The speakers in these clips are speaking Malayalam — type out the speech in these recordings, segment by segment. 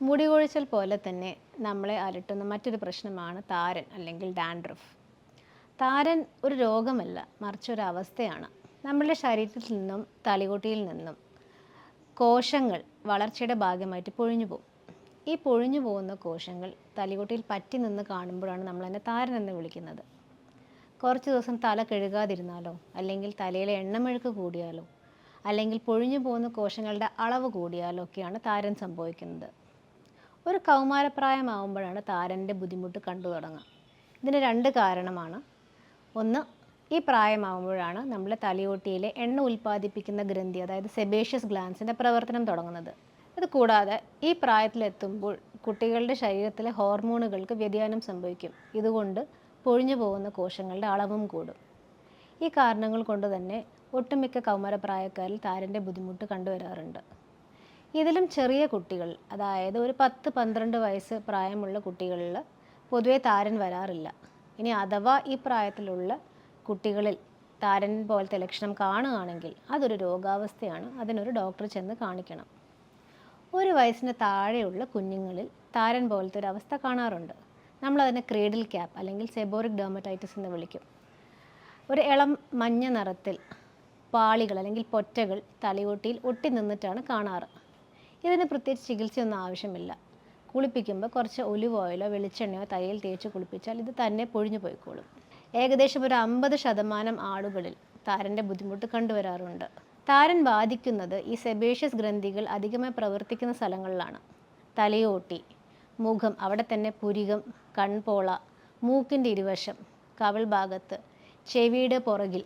മുടി കൊഴിച്ചൽ പോലെ തന്നെ നമ്മളെ അലട്ടുന്ന മറ്റൊരു പ്രശ്നമാണ് താരൻ അല്ലെങ്കിൽ ഡാൻഡ്രഫ്. താരൻ ഒരു രോഗമല്ല മറിച്ച് ഒരു അവസ്ഥയാണ് നമ്മളുടെ ശരീരത്തിൽ നിന്നും തളികൊട്ടിയിൽ നിന്നും കോശങ്ങൾ വളർച്ചയുടെ ഭാഗമായിട്ട് പൊഴിഞ്ഞു പോകും. ഈ പൊഴിഞ്ഞു പോകുന്ന കോശങ്ങൾ തലികൊട്ടിയിൽ പറ്റി നിന്ന് കാണുമ്പോഴാണ് നമ്മൾ അതിനെ താരൻ എന്ന് വിളിക്കുന്നത്. കുറച്ച് ദിവസം തല കഴുകാതിരുന്നാലോ അല്ലെങ്കിൽ തലയിലെ എണ്ണമെഴുക്ക് കൂടിയാലോ അല്ലെങ്കിൽ പൊഴിഞ്ഞു പോകുന്ന കോശങ്ങളുടെ അളവ് കൂടിയാലോ ഒക്കെയാണ് താരൻ സംഭവിക്കുന്നത്. ഒരു കൗമാരപ്രായമാവുമ്പോഴാണ് താരന്റെ ബുദ്ധിമുട്ട് കണ്ടു തുടങ്ങുക. ഇതിന് രണ്ട് കാരണമാണ്. ഒന്ന് ഈ പ്രായമാവുമ്പോഴാണ് നമ്മുടെ തലയോട്ടിയിലെ എണ്ണ ഉൽപ്പാദിപ്പിക്കുന്ന ഗ്രന്ഥി അതായത് സെബേഷ്യസ് ഗ്ലാൻസിന്റെ പ്രവർത്തനം തുടങ്ങുന്നത്. ഇത് കൂടാതെ ഈ പ്രായത്തിലെത്തുമ്പോൾ കുട്ടികളുടെ ശരീരത്തിലെ ഹോർമോണുകൾക്ക് വ്യതിയാനം സംഭവിക്കും. ഇതുകൊണ്ട് പൊഴിഞ്ഞു പോകുന്ന കോശങ്ങളുടെ അളവും കൂടും. ഈ കാരണങ്ങൾ കൊണ്ട് തന്നെ ഒട്ടുമിക്ക കൗമാരപ്രായക്കാരിൽ താരന്റെ ബുദ്ധിമുട്ട് കണ്ടുവരാറുണ്ട്. ഇതിലും ചെറിയ കുട്ടികൾ അതായത് ഒരു പത്ത് പന്ത്രണ്ട് വയസ്സ് പ്രായമുള്ള കുട്ടികളിൽ പൊതുവെ താരൻ വരാറില്ല. ഇനി അഥവാ ഈ പ്രായത്തിലുള്ള കുട്ടികളിൽ താരൻ പോലത്തെ ലക്ഷണം കാണുകയാണെങ്കിൽ അതൊരു രോഗാവസ്ഥയാണ്. അതിനൊരു ഡോക്ടർ ചെന്ന് കാണിക്കണം. ഒരു വയസ്സിന് താഴെയുള്ള കുഞ്ഞുങ്ങളിൽ താരൻ പോലത്തെ ഒരു അവസ്ഥ കാണാറുണ്ട്. നമ്മളതിനെ ക്രീഡിൽ ക്യാപ്പ് അല്ലെങ്കിൽ സെബോറിക് ഡെർമറ്റൈറ്റിസ് എന്ന് വിളിക്കും. ഒരു ഇളം മഞ്ഞ നിറത്തിൽ പാളികൾ അല്ലെങ്കിൽ പൊറ്റകൾ തലയോട്ടിയിൽ ഒട്ടി നിന്നിട്ടാണ് കാണാറ്. ഇതിന് പ്രത്യേകിച്ച് ചികിത്സയൊന്നും ആവശ്യമില്ല. കുളിപ്പിക്കുമ്പോൾ കുറച്ച് ഒലിവ് ഓയിലോ വെളിച്ചെണ്ണയോ തയ്യൽ തേച്ച് കുളിപ്പിച്ചാൽ ഇത് തന്നെ പൊഴിഞ്ഞു പോയിക്കോളും. ഏകദേശം ഒരു അമ്പത് ശതമാനം ആളുകളിൽ താരന്റെ ബുദ്ധിമുട്ട് കണ്ടുവരാറുണ്ട്. താരൻ ബാധിക്കുന്നത് ഈ സെബേഷ്യസ് ഗ്രന്ഥികൾ അധികമായി പ്രവർത്തിക്കുന്ന സ്ഥലങ്ങളിലാണ്. തലയോട്ടി മുഖം അവിടെ തന്നെ പുരികം കൺപോള മൂക്കിന്റെ ഇരുവശം കവൾ ഭാഗത്ത് ചെവിയുടെ പുറകിൽ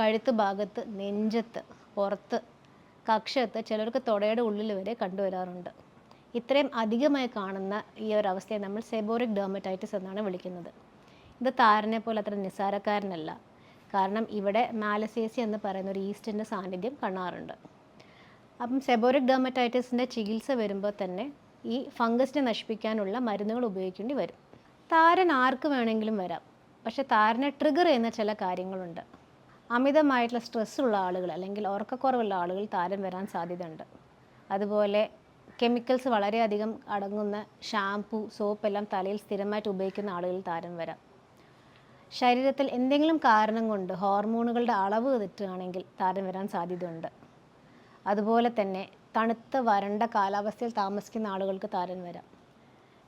കഴുത്ത് ഭാഗത്ത് നെഞ്ചത്ത് പുറത്ത് കക്ഷത്ത് ചിലർക്ക് തുടയുടെ ഉള്ളിൽ വരെ കണ്ടുവരാറുണ്ട്. ഇത്രയും അധികമായി കാണുന്ന ഈ ഒരു അവസ്ഥയെ നമ്മൾ സെബോറിക് ഡെർമറ്റൈറ്റിസ് എന്നാണ് വിളിക്കുന്നത്. ഇത് താരനെ പോലെ അത്ര നിസ്സാരക്കാരനല്ല. കാരണം ഇവിടെ മാലസേസി എന്ന് പറയുന്ന ഒരു ഈസ്റ്റിന്റെ സാന്നിധ്യം കാണാറുണ്ട്. അപ്പം സെബോറിക് ഡെർമറ്റൈറ്റിസിന്റെ ചികിത്സ വരുമ്പോൾ തന്നെ ഈ ഫംഗസിനെ നശിപ്പിക്കാനുള്ള മരുന്നുകൾ ഉപയോഗിക്കേണ്ടി വരും. താരൻ ആർക്ക് വേണമെങ്കിലും വരാം. പക്ഷേ താരനെ ട്രിഗർ ചെയ്യുന്ന ചില കാര്യങ്ങളുണ്ട്. അമിതമായിട്ടുള്ള സ്ട്രെസ്സുള്ള ആളുകൾ അല്ലെങ്കിൽ ഉറക്കക്കുറവുള്ള ആളുകൾ താരൻ വരാൻ സാധ്യതയുണ്ട്. അതുപോലെ കെമിക്കൽസ് വളരെയധികം അടങ്ങുന്ന ഷാംപൂ സോപ്പ് എല്ലാം തലയിൽ സ്ഥിരമായിട്ട് ഉപയോഗിക്കുന്ന ആളുകൾ താരൻ വരാം. ശരീരത്തിൽ എന്തെങ്കിലും കാരണം കൊണ്ട് ഹോർമോണുകളുടെ അളവ് തെറ്റുകയാണെങ്കിൽ താരൻ വരാൻ സാധ്യതയുണ്ട്. അതുപോലെ തന്നെ തണുത്ത വരണ്ട കാലാവസ്ഥയിൽ താമസിക്കുന്ന ആളുകൾക്ക് താരൻ വരാം.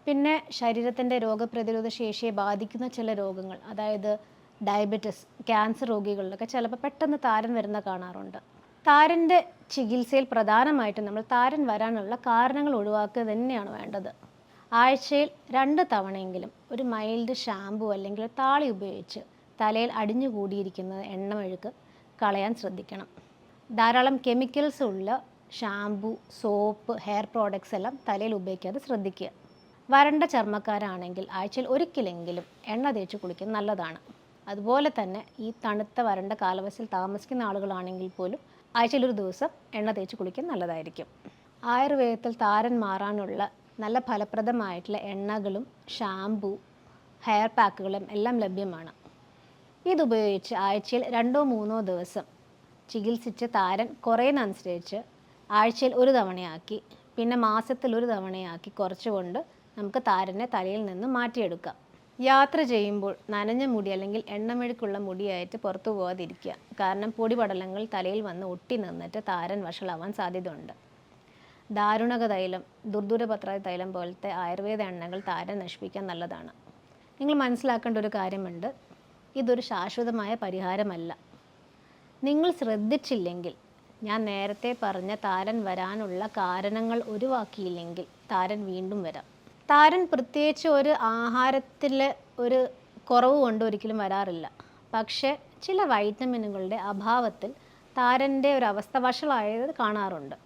പിന്നെ ശരീരത്തിന്റെ രോഗപ്രതിരോധ ശേഷിയെ ബാധിക്കുന്ന ചില രോഗങ്ങൾ അതായത് ഡയബറ്റിസ് ക്യാൻസർ രോഗികളിലൊക്കെ ചിലപ്പോൾ പെട്ടെന്ന് താരൻ വരുന്ന കാണാറുണ്ട്. താരന്റെ ചികിത്സയിൽ പ്രധാനമായിട്ടും നമ്മൾ താരൻ വരാനുള്ള കാരണങ്ങൾ ഒഴിവാക്കുക തന്നെയാണ് വേണ്ടത്. ആഴ്ചയിൽ രണ്ട് തവണയെങ്കിലും ഒരു മൈൽഡ് ഷാമ്പു അല്ലെങ്കിൽ താളി ഉപയോഗിച്ച് തലയിൽ അടിഞ്ഞു കൂടിയിരിക്കുന്ന എണ്ണമെഴുക്ക് കളയാൻ ശ്രദ്ധിക്കണം. ധാരാളം കെമിക്കൽസ് ഉള്ള ഷാമ്പു സോപ്പ് ഹെയർ പ്രോഡക്ട്സ് എല്ലാം തലയിൽ ഉപയോഗിക്കാതെ ശ്രദ്ധിക്കുക. വരണ്ട ചർമ്മക്കാരാണെങ്കിൽ ആഴ്ചയിൽ ഒരിക്കലെങ്കിലും എണ്ണ തേച്ച് കുളിക്കുന്നത് നല്ലതാണ്. അതുപോലെ തന്നെ ഈ തണുത്ത വരണ്ട കാലാവസ്ഥയിൽ താമസിക്കുന്ന ആളുകളാണെങ്കിൽ പോലും ആഴ്ചയിലൊരു ദിവസം എണ്ണ തേച്ച് കുളിക്കാൻ നല്ലതായിരിക്കും. ആയുർവേദത്തിൽ താരൻ മാറാനുള്ള നല്ല ഫലപ്രദമായിട്ടുള്ള എണ്ണകളും ഷാമ്പു ഹെയർ പാക്കുകളും എല്ലാം ലഭ്യമാണ്. ഇതുപയോഗിച്ച് ആഴ്ചയിൽ രണ്ടോ മൂന്നോ ദിവസം ചികിത്സിച്ച് താരൻ കുറയുന്നതനുസരിച്ച് ആഴ്ചയിൽ ഒരു തവണയാക്കി പിന്നെ മാസത്തിൽ ഒരു തവണയാക്കി കുറച്ചുകൊണ്ട് നമുക്ക് താരനെ തലയിൽ നിന്ന് മാറ്റിയെടുക്കാം. യാത്ര ചെയ്യുമ്പോൾ നനഞ്ഞ മുടി അല്ലെങ്കിൽ എണ്ണമെഴുക്കുള്ള മുടിയായിട്ട് പുറത്തു പോകാതിരിക്കുക കാരണം പൊടിപടലങ്ങൾ തലയിൽ വന്ന് ഒട്ടി നിന്നിട്ട് താരൻ വഷളാവാൻ സാധ്യതയുണ്ട്. ദാരുണക തൈലം ദുർദൂരപത്ര തൈലം പോലത്തെ ആയുർവേദ എണ്ണകൾ താരൻ നശിപ്പിക്കാൻ നല്ലതാണ്. നിങ്ങൾ മനസ്സിലാക്കേണ്ട ഒരു കാര്യമുണ്ട്. ഇതൊരു ശാശ്വതമായ പരിഹാരമല്ല. നിങ്ങൾ ശ്രദ്ധിച്ചില്ലെങ്കിൽ ഞാൻ നേരത്തെ പറഞ്ഞ താരൻ വരാനുള്ള കാരണങ്ങൾ ഒഴിവാക്കിയില്ലെങ്കിൽ താരൻ വീണ്ടും വരാം. താരൻ പ്രത്യേകിച്ച് ഒരു ആഹാരത്തിൽ ഒരു കുറവ് കൊണ്ട് ഒരിക്കലും വരാറില്ല. പക്ഷേ ചില വൈറ്റമിനുകളുടെ അഭാവത്തിൽ താരന്റെ ഒരു അവസ്ഥ വഷളായത് കാണാറുണ്ട്.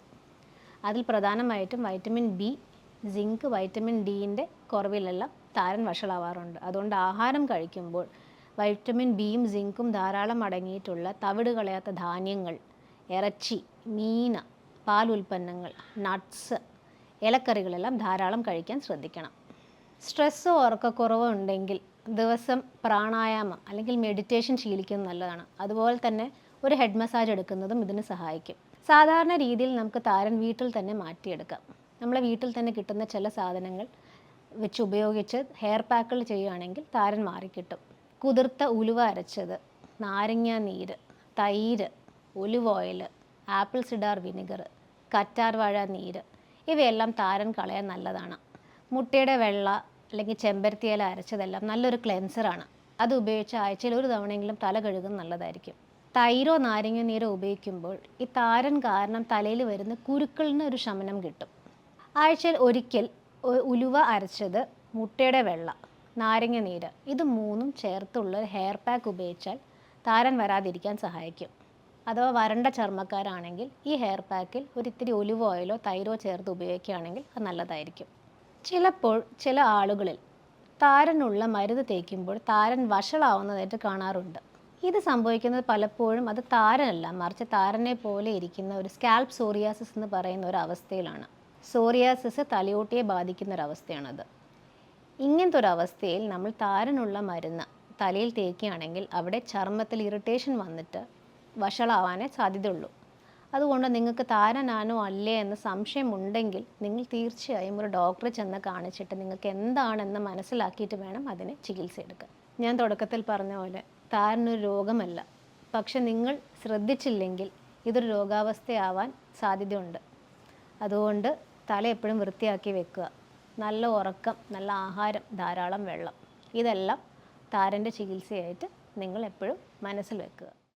അതിൽ പ്രധാനമായിട്ടും വൈറ്റമിൻ ബി സിങ്ക് വൈറ്റമിൻ ഡിന്റെ കുറവിലെല്ലാം താരൻ വഷളാവാറുണ്ട്. അതുകൊണ്ട് ആഹാരം കഴിക്കുമ്പോൾ വൈറ്റമിൻ ബിയും സിങ്കും ധാരാളം അടങ്ങിയിട്ടുള്ള തവിട് കളയാത്ത ധാന്യങ്ങൾ ഇറച്ചി മീന പാൽ ഉൽപ്പന്നങ്ങൾ നട്ട്സ് ഇലക്കറികളെല്ലാം ധാരാളം കഴിക്കാൻ ശ്രദ്ധിക്കണം. സ്ട്രെസ്സോ ഉറക്കക്കുറവോ ഉണ്ടെങ്കിൽ ദിവസം പ്രാണായാമം അല്ലെങ്കിൽ മെഡിറ്റേഷൻ ശീലിക്കുന്നത് നല്ലതാണ്. അതുപോലെ തന്നെ ഒരു ഹെഡ് മസാജ് എടുക്കുന്നതും ഇതിന് സഹായിക്കും. സാധാരണ രീതിയിൽ നമുക്ക് താരൻ വീട്ടിൽ തന്നെ മാറ്റിയെടുക്കാം. നമ്മളെ വീട്ടിൽ തന്നെ കിട്ടുന്ന ചില സാധനങ്ങൾ വെച്ച് ഉപയോഗിച്ച് ഹെയർ പാക്കുകൾ ചെയ്യുകയാണെങ്കിൽ താരൻ മാറിക്കിട്ടും. കുതിർത്ത ഉലുവ അരച്ചത് നാരങ്ങ നീര് തൈര് olive oil apple cider vinegar കറ്റാർവാഴ നീര് ഇവയെല്ലാം താരൻ കളയാൻ നല്ലതാണ്. മുട്ടയുടെ വെള്ള അല്ലെങ്കിൽ ചെമ്പരത്തിയില അരച്ചതെല്ലാം നല്ലൊരു ക്ലെൻസറാണ് അത് ഉപയോഗിച്ച് ആഴ്ചയിൽ ഒരു തവണയെങ്കിലും തല കഴുകുന്നത് നല്ലതായിരിക്കും. തൈരോ നാരങ്ങ നീരോ ഉപയോഗിക്കുമ്പോൾ ഈ താരൻ കാരണം തലയിൽ വരുന്ന കുരുക്കളിന് ഒരു ശമനം കിട്ടും. ആഴ്ചയിൽ ഒരിക്കൽ ഉലുവ അരച്ചത് മുട്ടയുടെ വെള്ള നാരങ്ങ നീര് ഇത് മൂന്നും ചേർത്തുള്ള ഹെയർ പാക്ക് ഉപയോഗിച്ചാൽ താരൻ വരാതിരിക്കാൻ സഹായിക്കും. അഥവാ വരണ്ട ചർമ്മക്കാരാണെങ്കിൽ ഈ ഹെയർ പാക്കിൽ ഒരു ഇത്തിരി ഒലിവ് ഓയിലോ തൈരോ ചേർത്ത് ഉപയോഗിക്കുകയാണെങ്കിൽ അത് നല്ലതായിരിക്കും. ചിലപ്പോൾ ചില ആളുകളിൽ താരനുള്ള മരുന്ന് തേക്കുമ്പോൾ താരൻ വഷളാവുന്നതായിട്ട് കാണാറുണ്ട്. ഇത് സംഭവിക്കുന്നത് പലപ്പോഴും അത് താരനല്ല മറിച്ച് താരനെ പോലെ ഇരിക്കുന്ന ഒരു സ്കാൽപ് സോറിയാസിസ് എന്ന് പറയുന്ന ഒരു അവസ്ഥയിലാണ്. സോറിയാസിസ് തലയോട്ടിയെ ബാധിക്കുന്ന ഒരു അവസ്ഥയാണത്. ഇങ്ങനത്തെ ഒരു അവസ്ഥയിൽ നമ്മൾ താരനുള്ള മരുന്ന് തലയിൽ തേക്കുകയാണെങ്കിൽ അവിടെ ചർമ്മത്തിൽ ഇറിറ്റേഷൻ വന്നിട്ട് വഷളാവാനേ സാധ്യതയുള്ളൂ. അതുകൊണ്ട് നിങ്ങൾക്ക് താരനാനോ അല്ലേ എന്ന് സംശയമുണ്ടെങ്കിൽ നിങ്ങൾ തീർച്ചയായും ഒരു ഡോക്ടറെ ചെന്ന് കാണിച്ചിട്ട് നിങ്ങൾക്ക് എന്താണെന്ന് മനസ്സിലാക്കിയിട്ട് വേണം അതിനെ ചികിത്സ എടുക്കാൻ. ഞാൻ തുടക്കത്തിൽ പറഞ്ഞ പോലെ താരനൊരു രോഗമല്ല. പക്ഷെ നിങ്ങൾ ശ്രദ്ധിച്ചില്ലെങ്കിൽ ഇതൊരു രോഗാവസ്ഥയാവാൻ സാധ്യതയുണ്ട്. അതുകൊണ്ട് തല എപ്പോഴും വൃത്തിയാക്കി വെക്കുക. നല്ല ഉറക്കം നല്ല ആഹാരം ധാരാളം വെള്ളം. ഇതെല്ലാം താരന്റെ ചികിത്സയായിട്ട് നിങ്ങൾ എപ്പോഴും മനസ്സിൽ വെക്കുക.